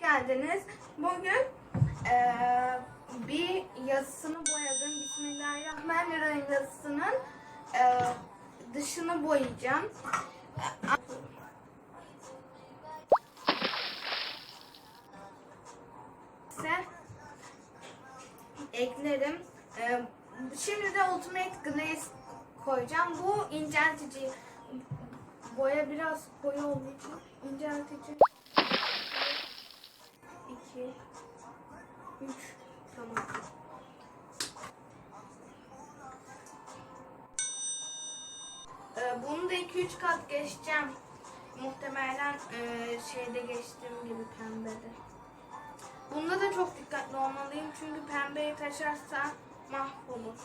geldiniz. Bugün eee, bir yazısını boyadım. Bismillahirrahmanirrahim yazısının eee, dışını boyayacağım. Eklerim. Eee, şimdi de Ultimate Glaze koyacağım. Bu inceltici boya biraz koyu olduğu için inceltici 2 3 tamam. Ee, bunu da 2-3 kat geçeceğim. Muhtemelen e, şeyde geçtiğim gibi pembede. Bunda da çok dikkatli olmalıyım çünkü pembeyi taşarsa mahvolur.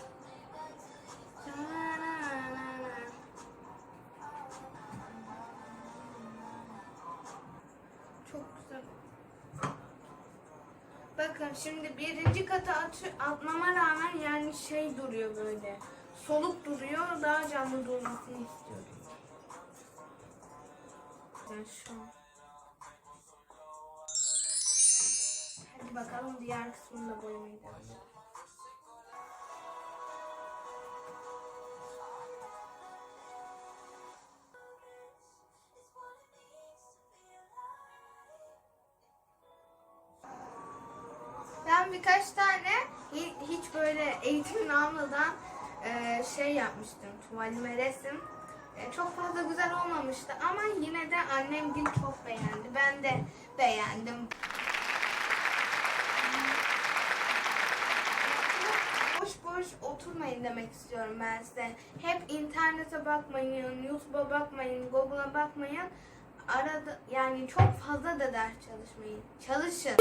Çok güzel. Bakın şimdi birinci kata atı, atmama rağmen yani şey duruyor böyle. Soluk duruyor. Daha canlı durmasını istiyorum. Yani şu an. Hadi bakalım diğer kısmını da boyamaya devam. Ben birkaç tane hi- hiç böyle eğitimini almadan e, şey yapmıştım. Tuvalime resim. E, çok fazla güzel olmamıştı ama yine de annem gün çok beğendi. Ben de beğendim. Boş oturmayın demek istiyorum ben size. Hep internete bakmayın, YouTube'a bakmayın, Google'a bakmayın. Arada yani çok fazla da ders çalışmayın. Çalışın.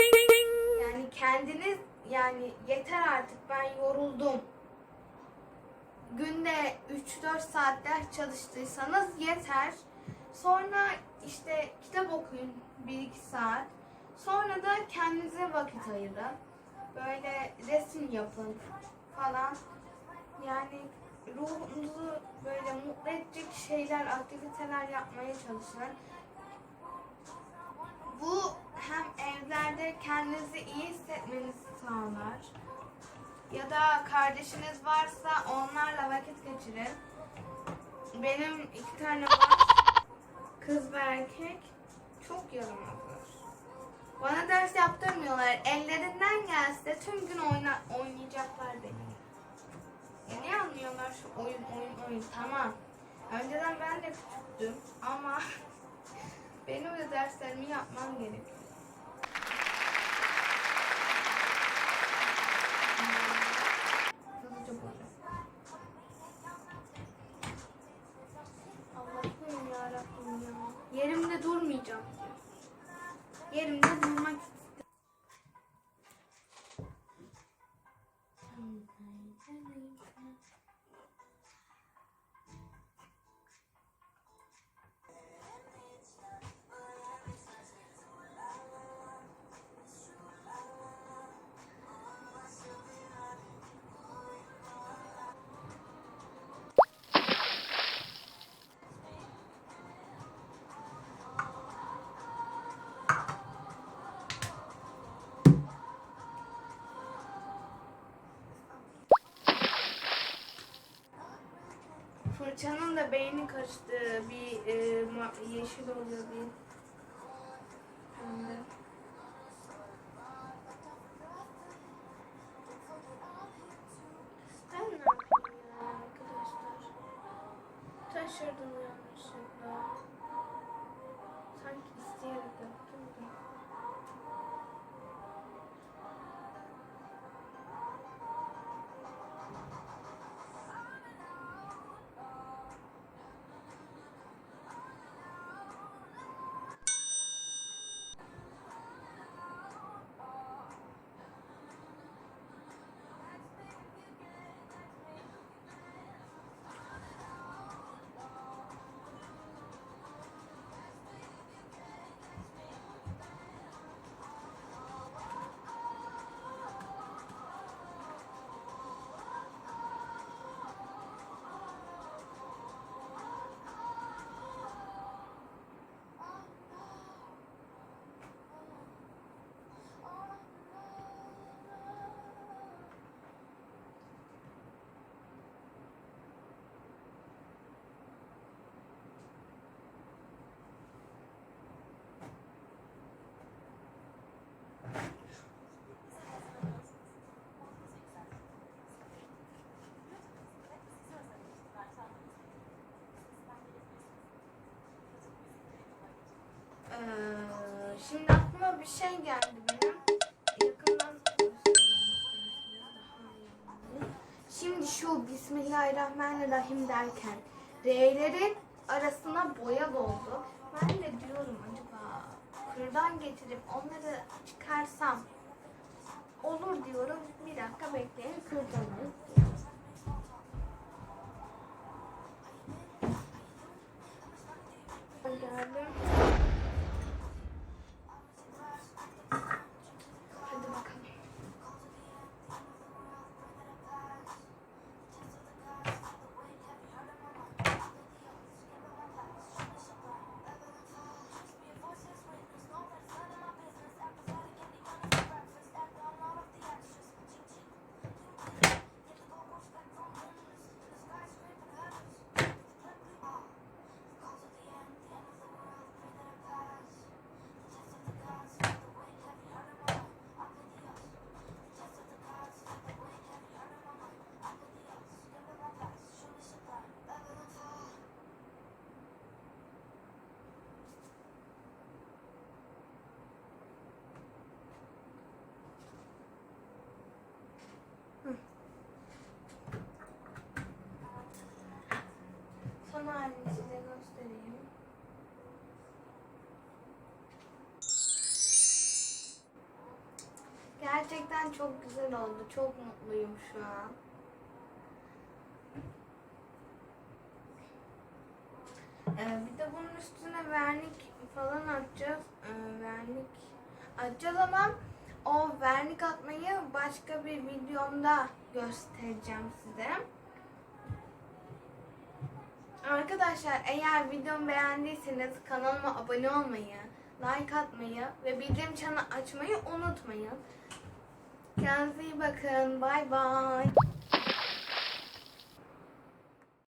Kendiniz yani yeter artık ben yoruldum. Günde 3-4 saat ders çalıştıysanız yeter. Sonra işte kitap okuyun 1-2 saat. Sonra da kendinize vakit ayırın. Böyle resim yapın falan. Yani ruhunuzu böyle mutlu edecek şeyler, aktiviteler yapmaya çalışın. Bu kendinizi iyi hissetmenizi sağlar. Ya da kardeşiniz varsa onlarla vakit geçirin. Benim iki tane var. Kız ve erkek. Çok yaramazlar. Bana ders yaptırmıyorlar. Ellerinden gelse tüm gün oyna, oynayacaklar beni. Ya ne anlıyorlar şu oyun oyun oyun tamam. Önceden ben de küçüktüm ama benim de derslerimi yapmam gerekiyor. Fırçanın da beyni karıştı. Bir e, yeşil oluyor bir pembe. Ben ne yapayım ya arkadaşlar? Taşırdım yanlışlıkla. Sanki isteyerek yaptım da. Aklıma bir şey geldi benim. Yakından. Şimdi şu Bismillahirrahmanirrahim derken R'lerin arasına boya doldu. Ben de diyorum acaba kırdan getirip onları çıkarsam olur diyorum. Bir dakika bekleyin kırdanı. Geldim. Son halini size göstereyim. Gerçekten çok güzel oldu. Çok mutluyum şu an. Ee, bir de bunun üstüne vernik falan atacağız. Ee, vernik atacağız ama o vernik atmayı başka bir videomda göstereceğim size. Arkadaşlar eğer videomu beğendiyseniz kanalıma abone olmayı, like atmayı ve bildirim çanı açmayı unutmayın. Kendinize iyi bakın. Bay bay.